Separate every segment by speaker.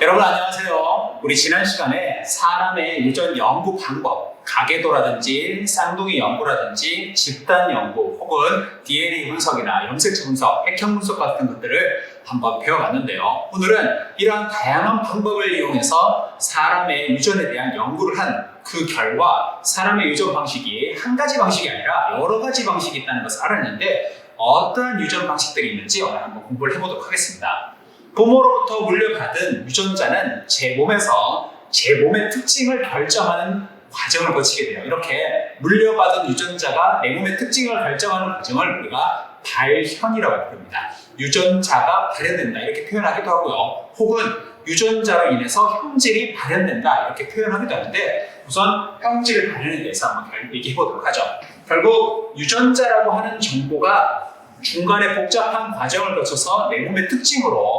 Speaker 1: 여러분 안녕하세요. 우리 지난 시간에 사람의 유전 연구 방법, 가계도라든지 쌍둥이 연구라든지 집단 연구 혹은 DNA 분석이나 염색체 분석, 핵형 분석 같은 것들을 한번 배워봤는데요. 오늘은 이러한 다양한 방법을 이용해서 사람의 유전에 대한 연구를 한 그 결과 사람의 유전 방식이 한 가지 방식이 아니라 여러 가지 방식이 있다는 것을 알았는데 어떠한 유전 방식들이 있는지 오늘 한번 공부를 해보도록 하겠습니다. 부모로부터 물려받은 유전자는 제 몸에서 제 몸의 특징을 결정하는 과정을 거치게 돼요. 이렇게 물려받은 유전자가 내 몸의 특징을 결정하는 과정을 우리가 발현이라고 부릅니다. 유전자가 발현된다 이렇게 표현하기도 하고요. 혹은 유전자로 인해서 형질이 발현된다 이렇게 표현하기도 하는데 우선 형질 발현에 대해서 한번 얘기해 보도록 하죠. 결국 유전자라고 하는 정보가 중간에 복잡한 과정을 거쳐서 내 몸의 특징으로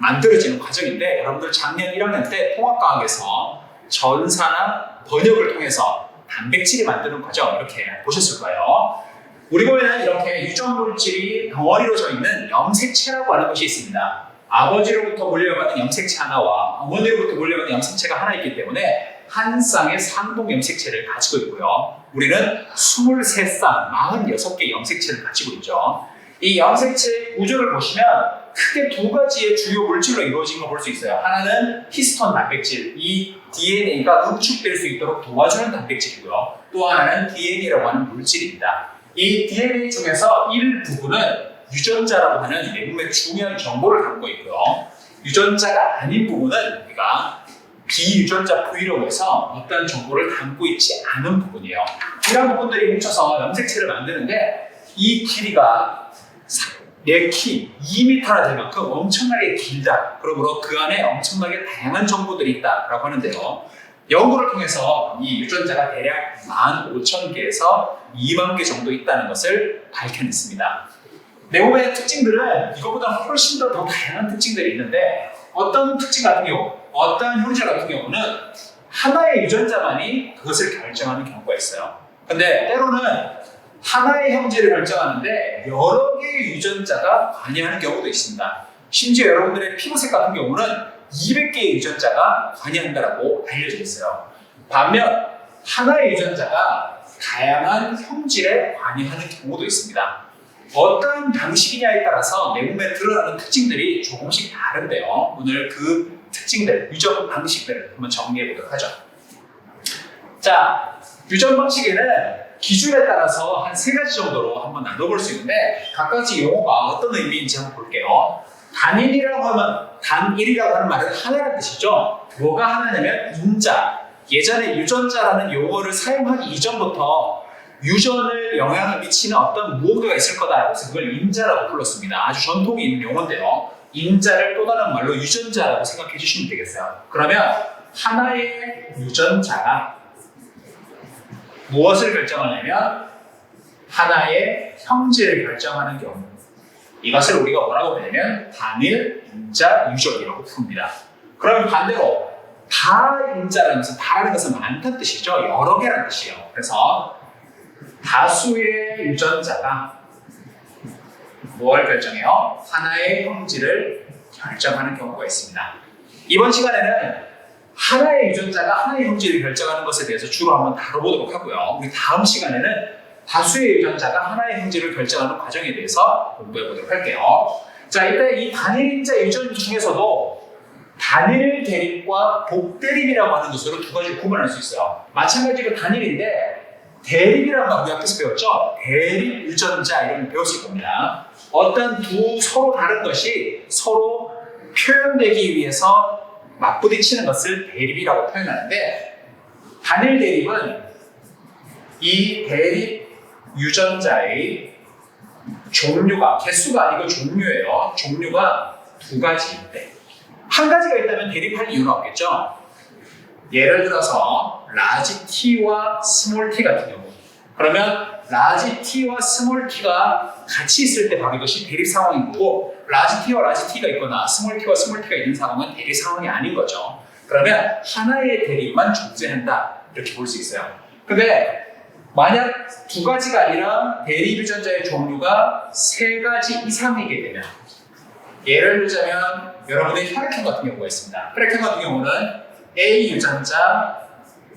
Speaker 1: 만들어지는 과정인데 여러분들 작년 1학년 때 통합과학에서 전사나 번역을 통해서 단백질이 만드는 과정 이렇게 보셨을 거예요. 우리 몸에는 이렇게 유전 물질이 덩어리로 져 있는 염색체라고 하는 것이 있습니다. 아버지로부터 물려받은 염색체 하나와 어머니로부터 물려받은 염색체가 하나 있기 때문에 한 쌍의 상동 염색체를 가지고 있고요. 우리는 23쌍, 46개의 염색체를 가지고 있죠. 이 염색체 구조를 보시면 크게 두 가지의 주요 물질로 이루어진 걸 볼 수 있어요. 하나는 히스톤 단백질, 이 DNA가 응축될 수 있도록 도와주는 단백질이고요. 또 하나는 DNA라고 하는 물질입니다. 이 DNA 중에서 일부분은 유전자라고 하는 내 몸의 중요한 정보를 담고 있고요. 유전자가 아닌 부분은 우리가 비유전자 부위라고 해서 어떤 정보를 담고 있지 않은 부분이에요. 이런 부분들이 뭉쳐서 염색체를 만드는데 이 길이가 내 키 2m나 될 만큼 엄청나게 길다. 그러므로 그 안에 엄청나게 다양한 정보들이 있다라고 하는데요. 연구를 통해서 이 유전자가 대략 15,000개에서 2만 개 정도 있다는 것을 밝혀냈습니다. 내 몸의 특징들은 이것보다 훨씬 더, 더 다양한 특징들이 있는데 어떤 특징 같은 경우, 어떠한 형질 같은 경우는 하나의 유전자만이 그것을 결정하는 경우가 있어요. 근데 때로는 하나의 형질을 결정하는데 여러 개의 유전자가 관여하는 경우도 있습니다. 심지어 여러분들의 피부색 같은 경우는 200개의 유전자가 관여한다고 알려져 있어요. 반면 하나의 유전자가 다양한 형질에 관여하는 경우도 있습니다. 어떤 방식이냐에 따라서 내 몸에 드러나는 특징들이 조금씩 다른데요. 오늘 그 특징들, 유전 방식들을 한번 정리해 보도록 하죠. 자, 유전 방식에는 기준에 따라서 한 세 가지 정도로 한번 나눠볼 수 있는데 각가지 용어가 어떤 의미인지 한번 볼게요. 단일이라고 하면 단일이라고 하는 말은 하나라는 뜻이죠. 뭐가 하나냐면 인자. 예전에 유전자라는 용어를 사용하기 이전부터 유전을 영향을 미치는 어떤 무언가가 있을 거다라고 해서 그걸 인자라고 불렀습니다. 아주 전통이 있는 용어인데요. 인자를 또 다른 말로 유전자라고 생각해 주시면 되겠어요. 그러면 하나의 유전자가 무엇을 결정하냐면 하나의 형질을 결정하는 경우 이것을 우리가 뭐라고 부르냐면 단일 인자 유전이라고 부릅니다. 그럼 반대로 다인자라는 것은 다라는 것은 많다는 뜻이죠. 여러 개라는 뜻이에요. 그래서 다수의 유전자가 무엇을 결정해요? 하나의 형질을 결정하는 경우가 있습니다. 이번 시간에는 하나의 유전자가 하나의 형질을 결정하는 것에 대해서 주로 한번 다뤄보도록 하고요. 우리 다음 시간에는 다수의 유전자가 하나의 형질을 결정하는 과정에 대해서 공부해 보도록 할게요. 자, 일단 이 단일인자 유전 중에서도 단일 대립과 복대립이라고 하는 것으로 두 가지를 구분할 수 있어요. 마찬가지로 단일인데 대립이라는 거 우리 앞에서 배웠죠? 대립 유전자 이런 걸 배웠을 겁니다. 어떤 두 서로 다른 것이 서로 표현되기 위해서 맞부딪히는 것을 대립이라고 표현하는데 단일 대립은 이 대립 유전자의 종류가 개수가 아니고 종류예요. 종류가 두 가지일 때. 한 가지가 있다면 대립할 이유는 없겠죠. 예를 들어서 라지 T와 스몰 T 같은 경우. 그러면 라지 T와 스몰 T가 같이 있을 때 바로 이것이 대립 상황인 거고 라지 T와 라지 T가 있거나 스몰 T와 스몰 T가 있는 상황은 대립 상황이 아닌 거죠. 그러면 하나의 대립만 존재한다 이렇게 볼 수 있어요. 근데 만약 두 가지가 아니라 대립 유전자의 종류가 세 가지 이상이게 되면 예를 들자면 여러분의 혈액형 같은 경우가 있습니다. 혈액형 같은 경우는 A 유전자,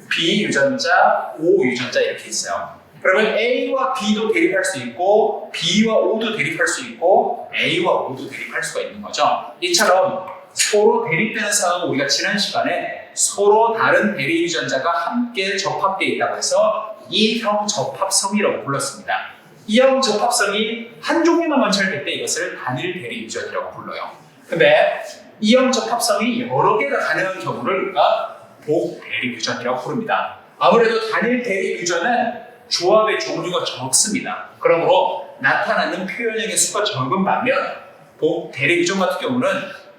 Speaker 1: B 유전자, O 유전자 이렇게 있어요. 그러면 A와 B도 대립할 수 있고 B와 O도 대립할 수 있고 A와 O도 대립할 수가 있는 거죠. 이처럼 서로 대립되는 상황을 우리가 지난 시간에 서로 다른 대립 유전자가 함께 접합되어 있다고 해서 이형 접합성이라고 불렀습니다. 이형 접합성이 한 종류만 관찰될 때 이것을 단일 대립 유전이라고 불러요. 근데 이형 접합성이 여러 개가 가능한 경우를 우리가 복 대립 유전이라고 부릅니다. 아무래도 단일 대립 유전은 조합의 종류가 적습니다. 그러므로 나타나는 표현형의 수가 적은 반면 복 대립 유전 같은 경우는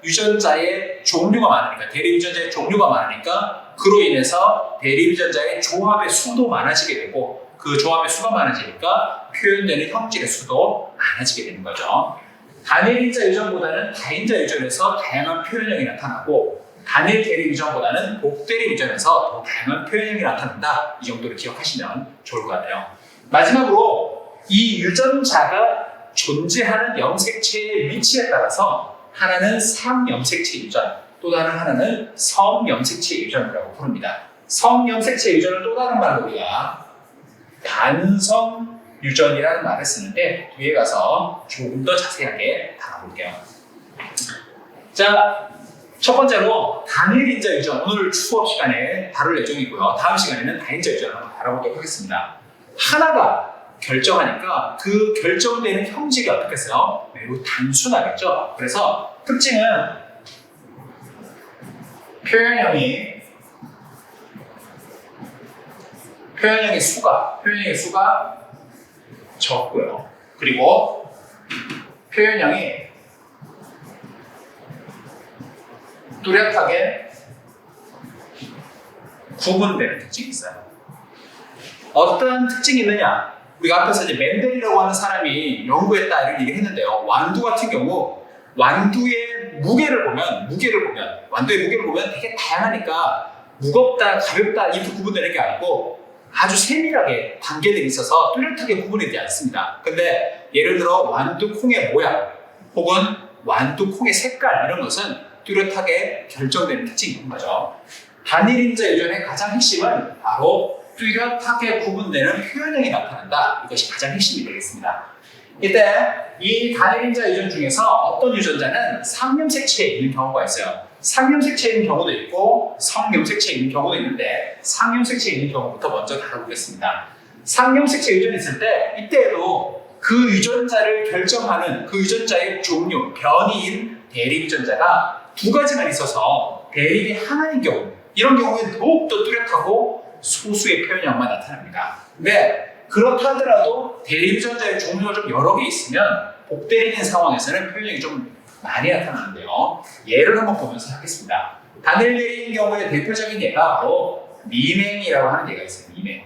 Speaker 1: 유전자의 종류가 많으니까 대립 유전자의 종류가 많으니까 그로 인해서 대립 유전자의 조합의 수도 많아지게 되고 그 조합의 수가 많아지니까 표현되는 형질의 수도 많아지게 되는 거죠. 단일인자 유전보다는 다인자 유전에서 다양한 표현형이 나타나고 단일 대립 유전보다는 복대립 유전에서 더 다양한 표현형이 나타난다. 이 정도를 기억하시면 좋을 것 같아요. 마지막으로 이 유전자가 존재하는 염색체의 위치에 따라서 하나는 상염색체 유전, 또 다른 하나는 성염색체 유전이라고 부릅니다. 성염색체 유전을 또 다른 말로 우리가 단성 유전이라는 말을 쓰는데 뒤에 가서 조금 더 자세하게 다뤄볼게요. 자, 첫 번째로 단일인자 유전 오늘 수업 시간에 다룰 예정이고요. 다음 시간에는 다인자 유전을 한번 다뤄보도록 하겠습니다. 하나가 결정하니까 그 결정되는 형질이 어떻겠어요? 매우 단순하겠죠. 그래서 특징은 표현형이 표현형의 수가 표현형의 수가 적고요. 그리고 표현형이 뚜렷하게 구분되는 특징이 있어요. 어떤 특징이 있느냐? 우리가 앞에서 이제 맨델이라고 하는 사람이 연구했다 이런 얘기를 했는데요. 완두 같은 경우 완두의 무게를 보면 무게를 보면 완두의 무게를 보면 되게 다양하니까 무겁다 가볍다 이렇게 구분되는 게 아니고 아주 세밀하게 단계들이 있어서 뚜렷하게 구분이 되지 않습니다. 근데 예를 들어 완두 콩의 모양 혹은 완두 콩의 색깔 이런 것은 뚜렷하게 결정되는 특징이 있는 거죠. 단일인자 유전의 가장 핵심은 바로 뚜렷하게 구분되는 표현형이 나타난다. 이것이 가장 핵심이 되겠습니다. 이때 이 단일인자 유전 중에서 어떤 유전자는 상염색체에 있는 경우가 있어요. 상염색체에 있는 경우도 있고 성염색체에 있는 경우도 있는데 상염색체에 있는 경우부터 먼저 다뤄보겠습니다. 상염색체 유전이 있을 때 이때에도 그 유전자를 결정하는 그 유전자의 종류, 변이인 대립 유전자가 두 가지만 있어서 대립이 하나인 경우 이런 경우에는 더욱더 뚜렷하고 소수의 표현형만 나타납니다. 근데 그렇다 하더라도 대립 유전자의 종류가 좀 여러 개 있으면 복대립인 상황에서는 표현형이 좀 많이 나타나는데요. 예를 한번 보면서 하겠습니다. 대립인 경우에 대표적인 예가 바로 미맹이라고 하는 예가 있어요. 미맹.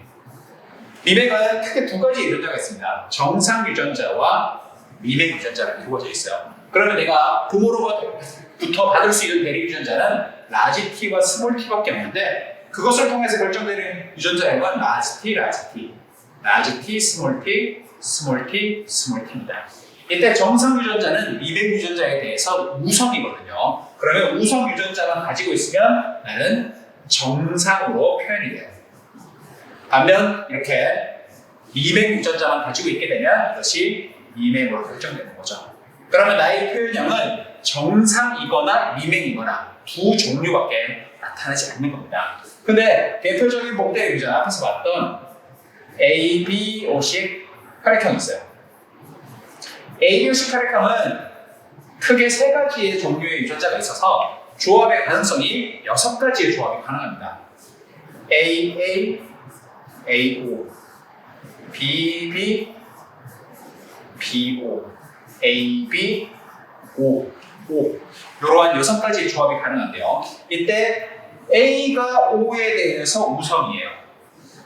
Speaker 1: 미맹은 크게 두 가지 유전자가 있습니다. 정상 유전자와 미맹 유전자가 이루어져 있어요. 그러면 내가 부모로부터 받을 수 있는 대립 유전자는 라지 T와 스몰 T밖에 없는데 그것을 통해서 결정되는 유전자의 건 라지 T, 라지 T, 라지 T, 스몰 T, 스몰 T, 스몰 T입니다. 이때 정상 유전자는 미백 유전자에 대해서 우성이거든요. 그러면 우성 유전자만 가지고 있으면 나는 정상으로 표현이 돼요. 반면 이렇게 미백 유전자만 가지고 있게 되면 이것이 미맹으로 결정되는 거죠. 그러면 나의 표현형은 정상이거나 미맹이거나 두 종류밖에 나타나지 않는 겁니다. 근데 대표적인 복대 유전 앞에서 봤던 A, B, O식 혈액형이 있어요. A, B, O식 혈액형은 크게 세 가지의 종류의 유전자가 있어서 조합의 가능성이 여섯 가지의 조합이 가능합니다. A, A, A, O, B, B, B, O, A, B, O, O 이러한 여섯 가지의 조합이 가능한데요. 이때 A가 O에 대해서 우성이에요.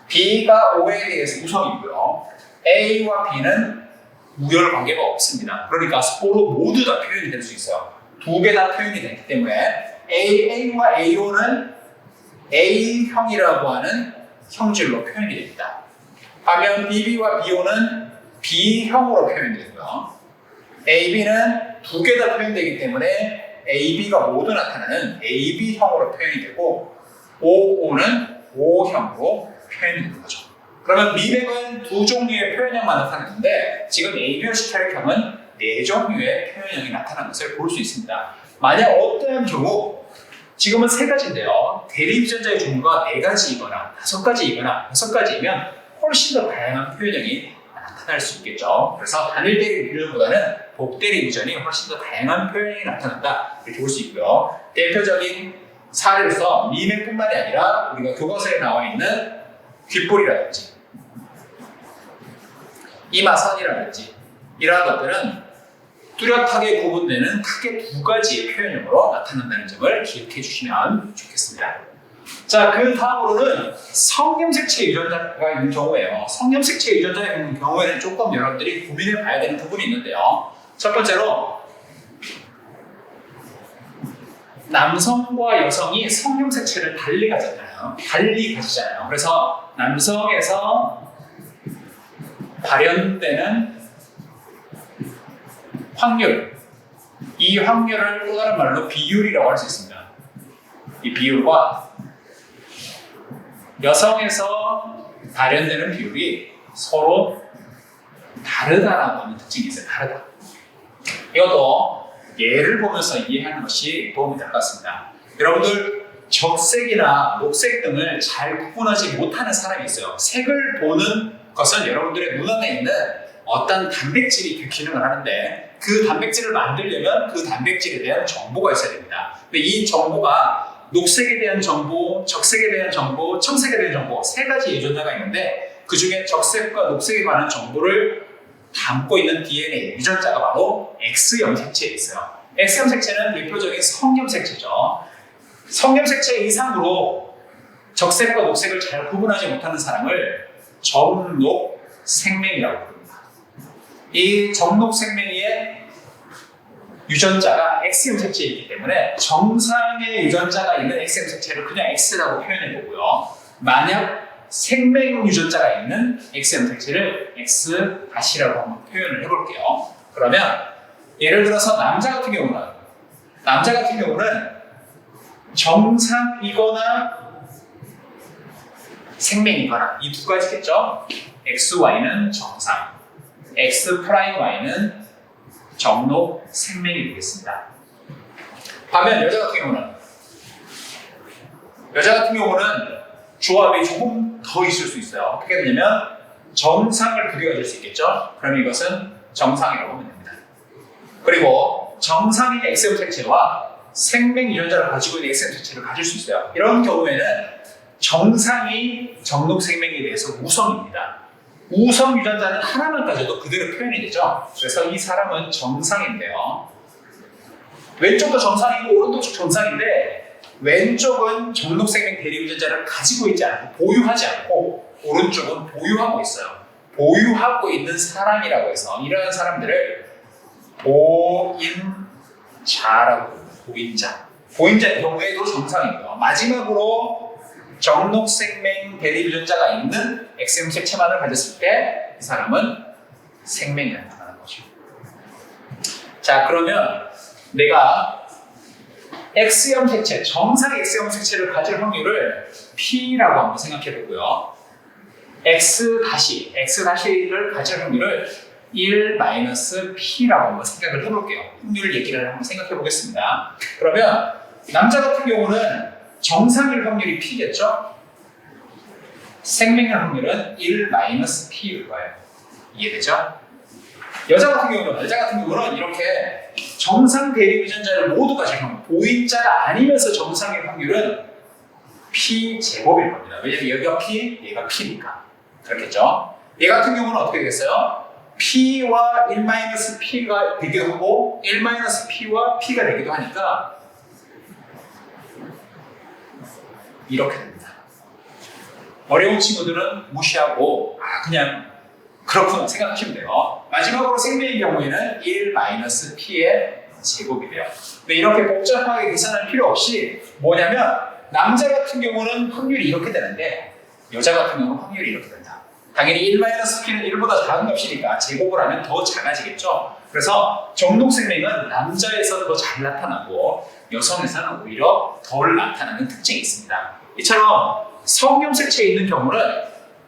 Speaker 1: B가 O에 대해서 우성이고요. A와 B는 우열 관계가 없습니다. 그러니까 서로 모두 다 표현이 될 수 있어요. 두 개 다 표현이 되기 때문에 AA와 AO는 A형이라고 하는 형질로 표현이 됩니다. 반면 BB와 BO는 B형으로 표현이 되고요. AB는 두 개 다 표현되기 때문에 A, B가 모두 나타나는 AB형으로 표현이 되고 OO는 O형으로 표현이 되는 거죠. 그러면 미백은 두 종류의 표현형만 나타났는데 지금 AB형식 혈액형은 네 종류의 표현형이 나타난 것을 볼 수 있습니다. 만약 어떠한 경우 지금은 세 가지인데요. 대립전자의 종류가 네 가지이거나 다섯 가지이거나 여섯 가지이면 훨씬 더 다양한 표현형이 나타날 수 있겠죠. 그래서 단일 대립 유전보다는 복대립 유전이 훨씬 더 다양한 표현이 나타난다 이렇게 볼 수 있고요. 대표적인 사례로서 미맥뿐만이 아니라 우리가 교과서에 나와 있는 귓볼이라든지 이마선이라든지 이러한 것들은 뚜렷하게 구분되는 크게 두 가지의 표현형으로 나타난다는 점을 기억해 주시면 좋겠습니다. 자, 그 다음으로는 성염색체 유전자가 있는 경우에요. 성염색체 유전자가 있는 경우에는 조금 여러분들이 고민해 봐야 되는 부분이 있는데요. 첫 번째로 남성과 여성이 성염색체를 달리 가잖아요. 달리 가지잖아요. 그래서 남성에서 발현되는 확률, 이 확률을 또 다른 말로 비율이라고 할 수 있습니다. 이 비율과 여성에서 발현되는 비율이 서로 다르다라고 하는 특징이 있어요. 다르다. 이것도 예를 보면서 이해하는 것이 도움이 될 것 같습니다. 여러분들 적색이나 녹색 등을 잘 구분하지 못하는 사람이 있어요. 색을 보는 것은 여러분들의 눈 안에 있는 어떤 단백질이 그 기능을 하는데 그 단백질을 만들려면 그 단백질에 대한 정보가 있어야 됩니다. 근데 이 정보가 녹색에 대한 정보, 적색에 대한 정보, 청색에 대한 정보 세 가지 유전자가 있는데 그 중에 적색과 녹색에 관한 정보를 담고 있는 DNA 유전자가 바로 X형 색체에 있어요. X형 색체는 대표적인 성염 색체죠. 성염 색체 이상으로 적색과 녹색을 잘 구분하지 못하는 사람을 점록 생명이라고 부릅니다. 이 점록 생명의 유전자가 X형 색체이기 때문에 정상의 유전자가 있는 X형 색체를 그냥 X라고 표현해 보고요. 만약 생명 유전자가 있는 X형 색체를 X 다시라고 한번 표현을 해볼게요. 그러면 예를 들어서 남자 같은 경우는 남자 같은 경우는 정상이거나 생명이거나 이 두 가지겠죠. X, Y는 정상, X 프라임 Y는 정록 생명이 되겠습니다. 반면 여자 같은 경우는 여자 같은 경우는 조합이 조금 더 있을 수 있어요. 어떻게 되냐면 정상을 될수 있겠죠. 그럼 이것은 정상이라고 하면 됩니다. 그리고 정상인 X형 색체와 생명 유전자를 가지고 있는 X형 색체를 가질 수 있어요. 이런 경우에는 정상이 정록 생명에 대해서 우성입니다. 우성 유전자는 하나만 가져도 그대로 표현이 되죠. 그래서 이 사람은 정상인데요. 왼쪽도 정상이고 오른쪽도 정상인데 왼쪽은 정록 생명 대리 유전자를 가지고 있지 않고 보유하지 않고 오른쪽은 보유하고 있어요. 보유하고 있는 사람이라고 해서 이러한 사람들을 보인자라고. 보인자. 보인자의 경우에도 정상이고요. 마지막으로 정록 생명 대리 유전자가 있는 X형 색체만을 가졌을 때 이 사람은 생명이 나타나는 거죠. 자, 그러면 내가 X형 색체, 정상 X형 색체를 가질 확률을 P라고 한번 생각해 보고요. X 다시, X 다시를 가질 확률을 1 마이너스 P라고 한번 생각을 해볼게요. 확률 얘기를 한번 생각해 보겠습니다. 그러면 남자 같은 경우는 정상일 확률이 P겠죠? 생명의 확률은 1 마이너스 P일 거예요. 이해되죠? 여자 같은 경우는, 여자 같은 경우는 이렇게 정상 대립 유전자를 모두 가질 확률, 보인자가 아니면서 정상의 확률은 P 제곱일 겁니다. 왜냐면 여기가 P, 얘가 P니까. 그렇겠죠? 얘 같은 경우는 어떻게 되겠어요? P와 1 마이너스 P가 되기도 하고 1 마이너스 P와 P가 되기도 하니까 이렇게 됩니다. 어려운 친구들은 무시하고 아 그냥 그렇구나 생각하시면 돼요. 마지막으로 생명의 경우에는 1 마이너스 P의 제곱이 돼요. 근데 이렇게 복잡하게 계산할 필요 없이 뭐냐면 남자 같은 경우는 확률이 이렇게 되는데 여자 같은 경우는 확률이 이렇게 된다. 당연히 1 마이너스 P는 1보다 작은 값이니까 제곱을 하면 더 작아지겠죠. 그래서 정독생명은 남자에서 더 잘 나타나고 여성에서는 오히려 덜 나타나는 특징이 있습니다. 이처럼 성염색체에 있는 경우는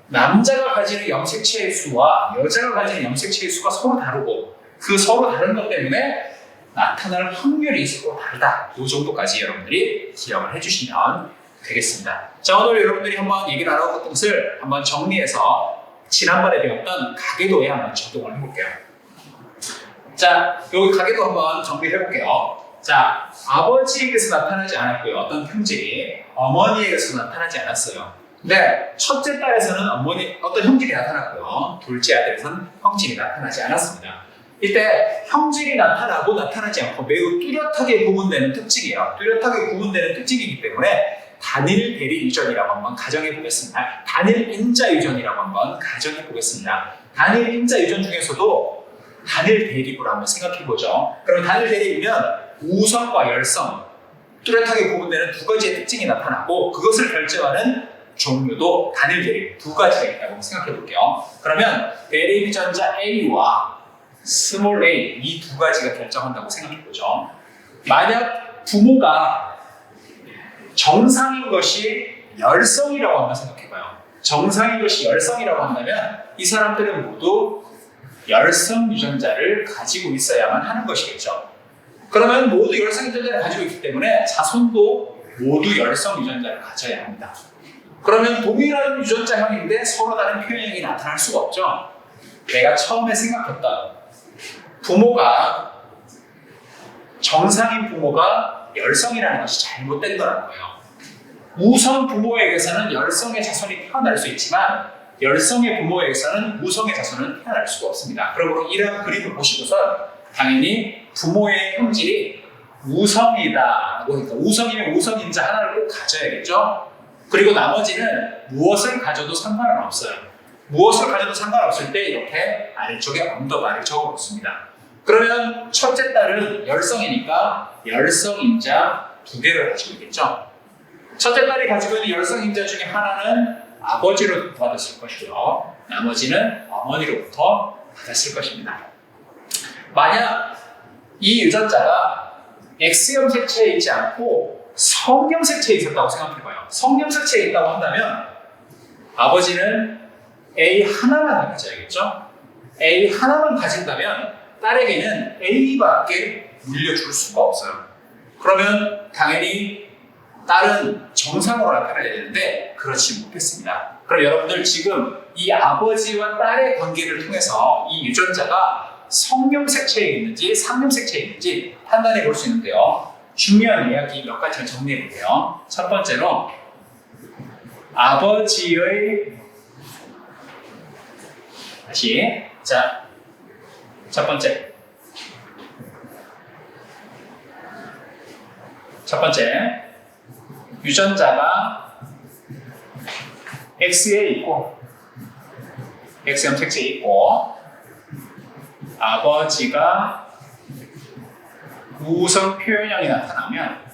Speaker 1: 남자가 가지는 염색체의 수와 여자가 가지는 염색체의 수가 서로 다르고 그 서로 다른 것 때문에 나타날 확률이 서로 다르다. 이 정도까지 여러분들이 기억을 해주시면 되겠습니다. 자 오늘 여러분들이 한번 얘기 나눴던 것을 한번 정리해서 지난번에 배웠던 가계도에 한번 적용을 해볼게요. 자 여기 가계도 한번 정리해 볼게요. 자 아버지에게서 나타나지 않았고요. 어떤 품질이 어머니에게서 나타나지 않았어요. 근데 첫째 딸에서는 어머니 어떤 형질이 나타났고요. 둘째 아들에서는 형질이 나타나지 않았습니다. 이때 형질이 나타나고 나타나지 않고 매우 뚜렷하게 구분되는 특징이에요. 뚜렷하게 구분되는 특징이기 때문에 단일 대리 유전이라고 한번 가정해 보겠습니다. 단일 인자 유전이라고 한번 가정해 보겠습니다. 단일 인자 유전 중에서도 단일 대립으로 한번 생각해 보죠. 그럼 단일 대립이면 우성과 열성 뚜렷하게 구분되는 두 가지의 특징이 나타나고 그것을 결정하는 종류도 단일 대립 두 가지가 있다고 생각해 볼게요. 그러면 대립 유전자 A와 스몰 a 이 두 가지가 결정한다고 생각해 보죠. 만약 부모가 정상인 것이 열성이라고 한번 생각해 봐요. 정상인 것이 열성이라고 한다면 이 사람들은 모두 열성 유전자를 가지고 있어야만 하는 것이겠죠. 그러면 모두 열성 유전자를 가지고 있기 때문에 자손도 모두 열성 유전자를 가져야 합니다. 그러면 동일한 유전자형인데 서로 다른 표현형이 나타날 수가 없죠. 내가 처음에 생각했던 부모가 정상인 부모가 열성이라는 것이 잘못된 거라는 거예요. 우성 부모에게서는 열성의 자손이 태어날 수 있지만 열성의 부모에게서는 우성의 자손은 태어날 수가 없습니다. 그러므로 이러한 그림을 보시고서 당연히 부모의 형질이 우성이다. 그러니까 우성이면 우성인 자 하나를 꼭 가져야겠죠. 그리고 나머지는 무엇을 가져도 상관은 없어요. 무엇을 가져도 상관없을 때 이렇게 아래쪽에 언더바를 적어 놓습니다. 그러면 첫째 딸은 열성이니까 열성인자 두 개를 가지고 있겠죠. 첫째 딸이 가지고 있는 열성인자 중에 하나는 아버지로부터 받았을 것이고요. 나머지는 어머니로부터 받았을 것입니다. 만약 이 유전자가 X형 색체에 있지 않고 성형 색체에 있었다고 생각해봐요. 성형 색체에 있다고 한다면 아버지는 A 하나만 가져야겠죠? A 하나만 가진다면 딸에게는 A밖에 물려줄 수가 없어요. 그러면 당연히 딸은 정상으로 나타나야 되는데 그렇지 못했습니다. 그럼 여러분들 지금 이 아버지와 딸의 관계를 통해서 이 유전자가 성형 색체에 있는지 상형 색체에 있는지 판단해 볼 수 있는데요. 중요한 이야기 몇 가지를 정리해 볼게요. 첫 번째로 아버지의 다시 자 첫 번째. 첫 번째. 유전자가 X에 있고, X형 색채에 있고, 아버지가 우성 표현형이 나타나면,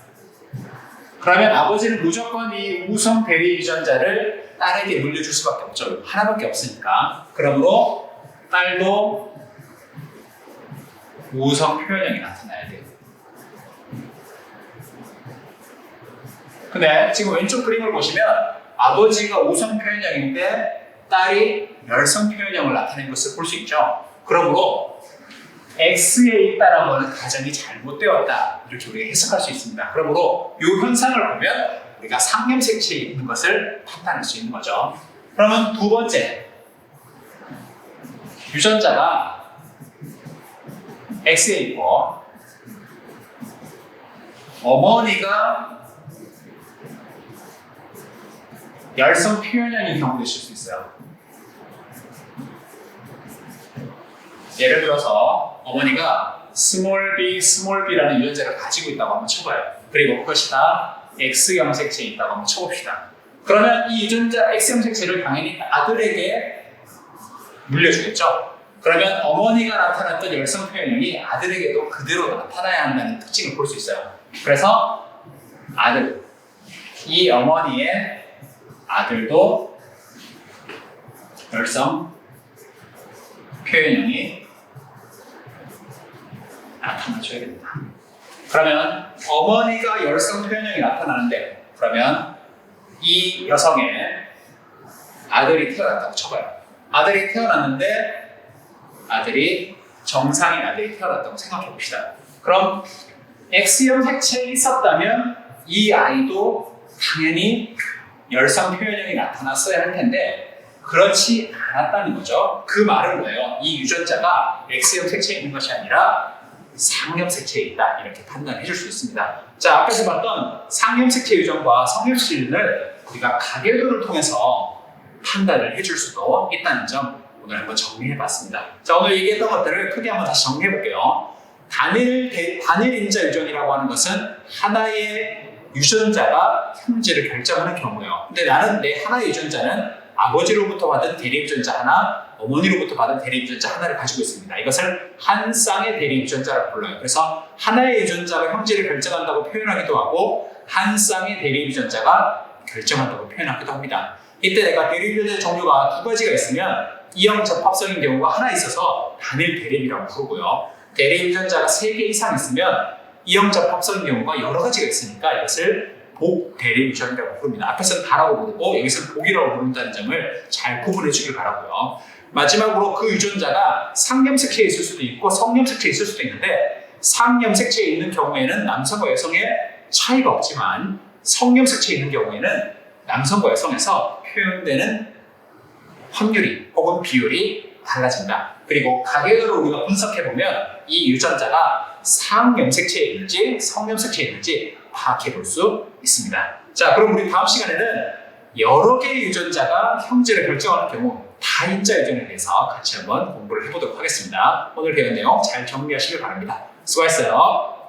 Speaker 1: 그러면 아버지는 무조건 이 우성 대리 유전자를 딸에게 물려줄 수밖에 없죠. 하나밖에 없으니까. 그러므로 딸도 우성 표현형이 나타나야 돼요. 근데 지금 왼쪽 그림을 보시면 아버지가 우성 표현형인데 딸이 열성 표현형을 나타낸 것을 볼 수 있죠. 그러므로 X에 있다라고 하는 가정이 잘못되었다. 이렇게 우리가 해석할 수 있습니다. 그러므로 이 현상을 보면 우리가 상염색체에 있는 것을 판단할 수 있는 거죠. 그러면 두 번째, 유전자가 X에 있고 어머니가 열성 표현형인 경우도 있을 수 있어요. 예를 들어서 어머니가 스몰 b, 스몰 b라는 유전자를 가지고 있다고 한번 쳐봐요. 그리고 그것이 다 X형 색체에 있다고 한번 쳐봅시다. 그러면 이 유전자 X형 색체를 당연히 아들에게 물려주겠죠. 그러면 어머니가 나타났던 열성 표현이 아들에게도 그대로 나타나야 한다는 특징을 볼 수 있어요. 그래서 아들, 이 어머니의 아들도 열성 표현형이 나타나줘야 됩니다. 그러면 어머니가 열성 표현형이 나타나는데 그러면 이 여성의 아들이 태어났다고 쳐봐요. 아들이 태어났는데 아들이 정상인 아들이 태어났다고 생각해 봅시다. 그럼 X형 색채에 있었다면 이 아이도 당연히 열성 표현형이 나타났어야 할 텐데 그렇지 않았다는 거죠. 그 말은 뭐예요? 이 유전자가 X형 색채에 있는 것이 아니라 상형 색채에 있다 이렇게 판단해 줄 수 있습니다. 자 앞에서 봤던 상형 색채 유전과 유전을 우리가 가계도를 통해서 판단을 해줄 수도 있다는 점 오늘 한번 정리해 봤습니다. 자 오늘 얘기했던 것들을 크게 한번 다시 정리해 볼게요. 단일 대- 단일 인자 유전이라고 하는 것은 하나의 유전자가 형제를 결정하는 경우예요. 근데 나는 내 하나의 유전자는 아버지로부터 받은 대립 유전자 하나, 어머니로부터 받은 대립 유전자 하나를 가지고 있습니다. 이것을 한 쌍의 대립 유전자라고 불러요. 그래서 하나의 유전자가 형제를 결정한다고 표현하기도 하고 한 쌍의 대립 유전자가 결정한다고 표현하기도 합니다. 이때 내가 대립 유전자 종류가 두 가지가 있으면 이형 접합성인 경우가 하나 있어서 단일 대립이라고 부르고요. 대립 유전자가 세 개 이상 있으면 이형 접합성인 경우가 여러 가지가 있으니까 이것을 복 대립 유전이라고 부릅니다. 앞에서는 다라고 부르고 여기서는 복이라고 부른다는 점을 잘 구분해 주길 바라고요. 마지막으로 그 유전자가 상염색체에 있을 수도 있고 성염색체에 있을 수도 있는데 상염색체에 있는 경우에는 남성과 여성의 차이가 없지만 성염색체에 있는 경우에는 남성과 여성에서 표현되는 확률이 혹은 비율이 달라진다. 그리고 가계도를 우리가 분석해 보면 이 유전자가 상염색체에 있는지 성염색체에 있는지 파악해 볼 수 있습니다. 자, 그럼 우리 다음 시간에는 여러 개의 유전자가 형제를 결정하는 경우 다인자 유전에 대해서 같이 한번 공부를 해보도록 하겠습니다. 오늘 배운 내용 잘 정리하시길 바랍니다. 수고했어요.